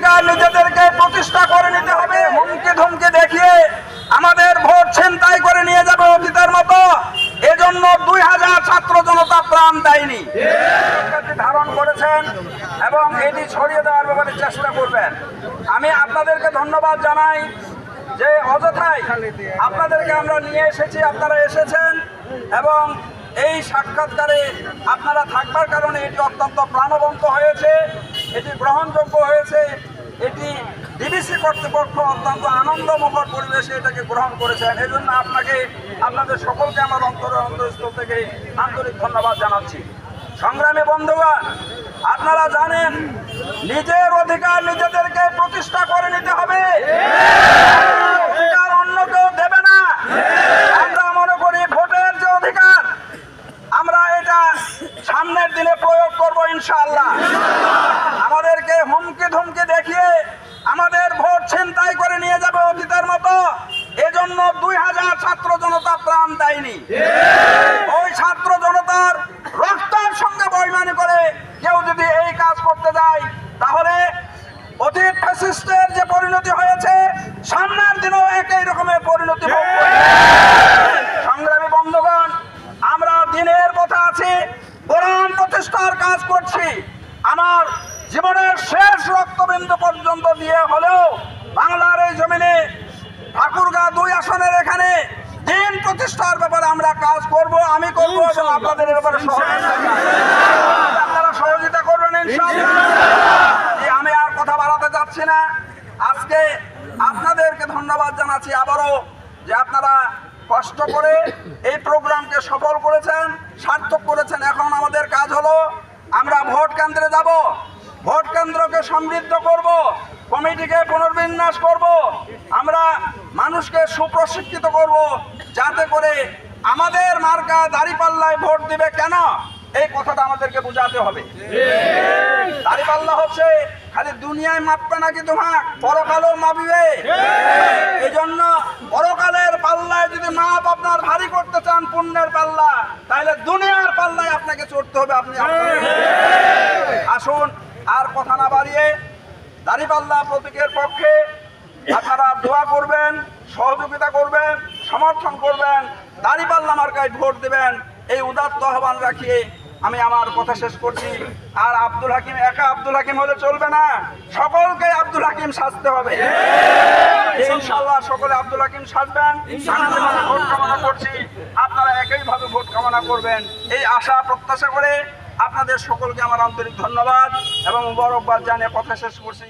অধিকার নিজেদেরকে প্রতিষ্ঠা করে নিতে হবে। হুমকি ধুমকি দেখিয়ে আমাদের ভোট ছিনতাই করে নিয়ে যাবে অতীতের মতো। এজন্য দুই হাজার ছাত্র জনতা প্রাণ দেয়নি। ধারণ করেছেন এবং এটি ছড়িয়ে দেওয়ার ব্যাপারে চেষ্টা করবেন। আমি আপনাদেরকে ধন্যবাদ জানাই যে অযথাই আপনাদেরকে আমরা নিয়ে এসেছি, আপনারা এসেছেন এবং এই সাক্ষাৎকারে আপনারা থাকবার কারণে এটি অত্যন্ত প্রাণবন্ত হয়েছে। এটি গ্রহণযোগ্য কর্তৃপক্ষ অত্যন্ত আনন্দমুখর পরিবেশে এটাকে গ্রহণ করেছেন। এই জন্য আপনাকে, আপনাদের সকলকে আমার অন্তরের অন্তরস্থল থেকে আন্তরিক ধন্যবাদ জানাচ্ছি। সংগ্রামী বন্ধুগণ, আপনারা জানেন, নিজের অধিকার নিজেদেরকে প্রতিষ্ঠা করে নিতে হবে। অধিকার অন্য কেউ দেবে না। আমরা মনে করি ভোটের যে অধিকার, আমরা এটা সামনের দিনে প্রয়োগ করব ইনশাআল্লাহ। আমাদেরকে হুমকি ধুমকি দেখিয়ে আমাদের ভোট ছিনতাই করে নিয়ে যাবে অতীতের মতো এজন্য দুই হাজার ছাত্র জনতা প্রাণ দেয়নি ওই ছাত্র জনতার রক্তের সঙ্গে বৈমানি করে কেউ যদি এই কাজ করতে যায় তাহলে অতীত ফ্যাসিস্টের যে পরিণতি হয়েছে, সামনের দিনও একই রকমের পরিণতি। সংগ্রামী বন্ধুগণ, আমরা দিনের পথে আছি, কোরআন প্রতিষ্ঠার কাজ করছি। আমার জীবনের শেষ রক্তবিন্দু পর্যন্ত দিয়ে হলেও বাংলার এই জমিনে ঠাকুরগা দুই আসনের এখানে দিন প্রতিষ্ঠার ব্যাপারে আমরা কাজ করব, আমি করব আপনাদের ব্যাপারে সহযোগিতা আপনারা সহযোগিতা করবেন, ইনশাআল্লাহ। কথা যাচ্ছি না। আজকে আপনাদেরকে ধন্যবাদ জানাচ্ছি আবারও যে আপনারা কষ্ট করে এই প্রোগ্রামকে সফল করেছেন সার্থক করেছেন। এখন আমাদের কাজ হলো আমরা ভোট কেন্দ্রে যাব। ভোট কেন্দ্রকে সমৃদ্ধ করব কমিটিকে পুনর্বিন্যাস করব আমরা মানুষকে সুপ্রশিক্ষিত করব যাতে করে আমাদের মার্কা দাঁড়িপাল্লায় ভোট দিবে কেন? এই কথাটা আমাদেরকে বোঝাতে হবে। দাঁড়িপাল্লা হচ্ছে খালি দুনিয়ায় মাপবে নাকি তোমার? পরকালেও মাপিবে। এই জন্য পরকালের পাল্লায় যদি মাপ আপনার ভারী করতে চান পুণ্যের পাল্লা তাহলে দুনিয়ার পাল্লায় আপনাকে চড়তে হবে আপনি আসুন আর কথা না বাড়িয়ে দাঁড়িপাল্লা প্রতীকের পক্ষে আপনারা দোয়া করবেন সহযোগিতা করবেন সমর্থন করবেন দাঁড়িপাল্লা মার্কায় ভোট দেবেন এই উদাত্ত আহ্বান রাখিয়ে আমি আমার কথা শেষ করছি। আর আব্দুল হাকিম, একা আব্দুল হাকিম হলে চলবে না। সকলকে আব্দুল হাকিম সাজতে হবে। ইনশাল্লাহ সকলে আব্দুল হাকিম সাজবেন। ভোট কামনা করছি। আপনারা একইভাবে ভোট কামনা করবেন। এই আশা, প্রত্যাশা করে আপনাদের সকলকে আমার আন্তরিক ধন্যবাদ এবং মুবারকবাদ জানিয়ে কথা শেষ করছি।